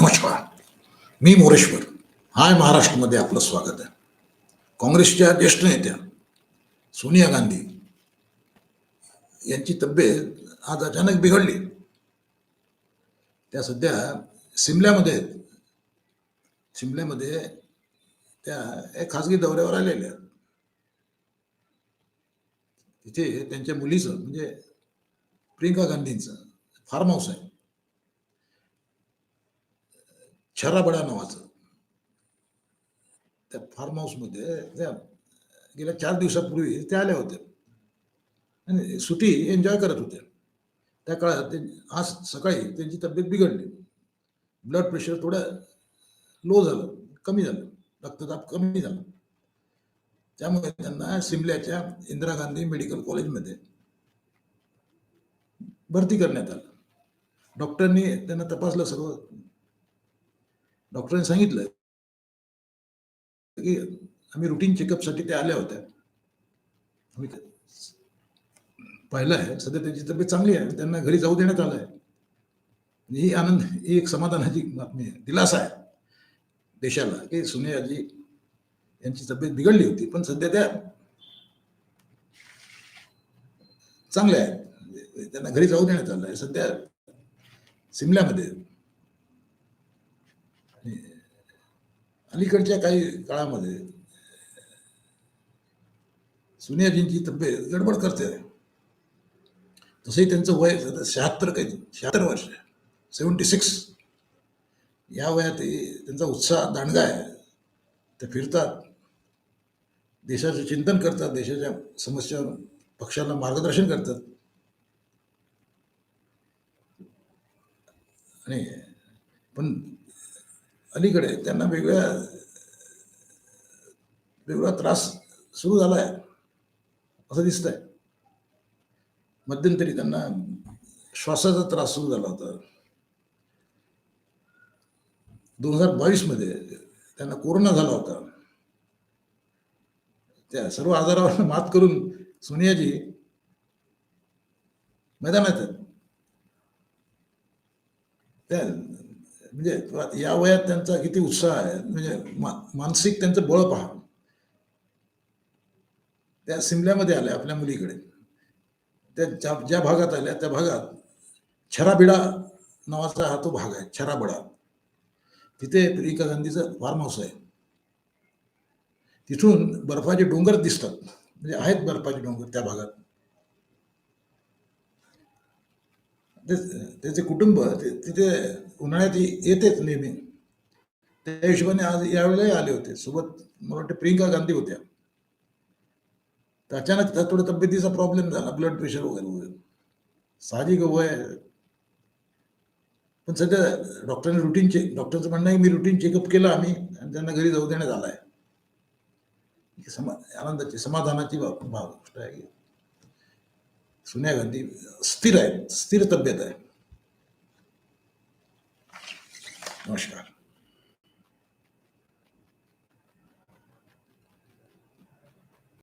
नमस्कार. मी मोरेश्वर. हाय महाराष्ट्रामध्ये आपलं स्वागत आहे. काँग्रेसच्या ज्येष्ठ नेत्या सोनिया गांधी यांची तब्येत आज अचानक बिघडली. त्या सध्या सिमल्यामध्ये आहेत. सिमल्यामध्ये त्या एक खाजगी दौऱ्यावर आलेल्या तिथे त्यांच्या मुलीचं म्हणजे प्रियंका गांधींचं फार्म हाऊस आहे. छराबडा नावाचं. त्या फार्म हाऊसमध्ये त्या गेल्या चार दिवसापूर्वी त्या आल्या होत्या आणि सुटी एन्जॉय करत होत्या त्या काळात ते आज सकाळी त्यांची तब्येत बिघडली. ब्लड प्रेशर थोडं लो झालं कमी झालं. रक्तदाब कमी झाला. त्यामुळे त्यांना सिमल्याच्या इंदिरा गांधी मेडिकल कॉलेजमध्ये भरती करण्यात आलं. डॉक्टरनी त्यांना तपासलं सर्व डॉक्टरांनी सांगितलं की आम्ही रुटीन चेकअपसाठी त्या आल्या होत्या. आम्ही पाहिलं आहे. सध्या त्यांची तब्येत चांगली आहे. त्यांना घरी जाऊ देण्यात आलं आहे. ही आनंद ही एक समाधानाची बातमी आहे. दिलासा आहे देशाला की सुनेयाजी यांची तब्येत बिघडली होती. पण सध्या त्या चांगल्या आहेत. म्हणजे त्यांना घरी जाऊ देण्यात आलं आहे. सध्या सिमल्यामध्ये आहेत. आणि अलीकडच्या काही काळामध्ये सोनियाजींची तब्येत गडबड करते. तसंही त्यांचं वय शहात्तर काही शहात्तर वर्ष सेवन्टी सिक्स. या वयात त्यांचा उत्साह दांडगा आहे. ते फिरतात. देशाचं चिंतन करतात. देशाच्या समस्या पक्षाला मार्गदर्शन करतात. आणि पण अलीकडे त्यांना वेगळ्या वेगळा त्रास सुरू झाला आहे असं दिसतंय. मध्यंतरी त्यांना श्वासाचा त्रास सुरू झाला होता. दोन हजार बावीसमध्ये त्यांना कोरोना झाला होता. त्या सर्व आजारावर मात करून सोनियाजी मैदानात त्या म्हणजे या वयात त्यांचा किती उत्साह आहे म्हणजे मानसिक त्यांचं बळ पहा. त्या सिमल्यामध्ये आल्या आपल्या मुलीकडे. त्या ज्या ज्या भागात आल्या त्या भागात छराबिडा नावाचा हा तो भाग आहे छराबिडा. तिथे प्रियंका गांधीचं फार्म हाऊस आहे. तिथून बर्फाचे डोंगर दिसतात. म्हणजे आहेत बर्फाचे डोंगर त्या भागात. ते- त्याचे कुटुंब ते- तिथे उन्हाळ्यात येतेच नेहमी. त्या हिशोबाने आज यावेळेलाही आले होते. सोबत मला वाटतं प्रियंका गांधी होत्या. तर अचानक त्या थोडा तब्येतीचा प्रॉब्लेम झाला ब्लड प्रेशर वगैरे वगैरे. साहजिक वय पण सध्या डॉक्टरांनी रुटीन चेक डॉक्टरचं म्हणणं आहे मी रुटीन चेकअप केलं आम्ही आणि त्यांना घरी जाऊ देण्यात आला आहे समा आनंदाची समाधानाची बाब भाव गोष्ट आहे. की सोनिया गांधी स्थिर आहेत स्थिर तब्येत आहे नमस्कार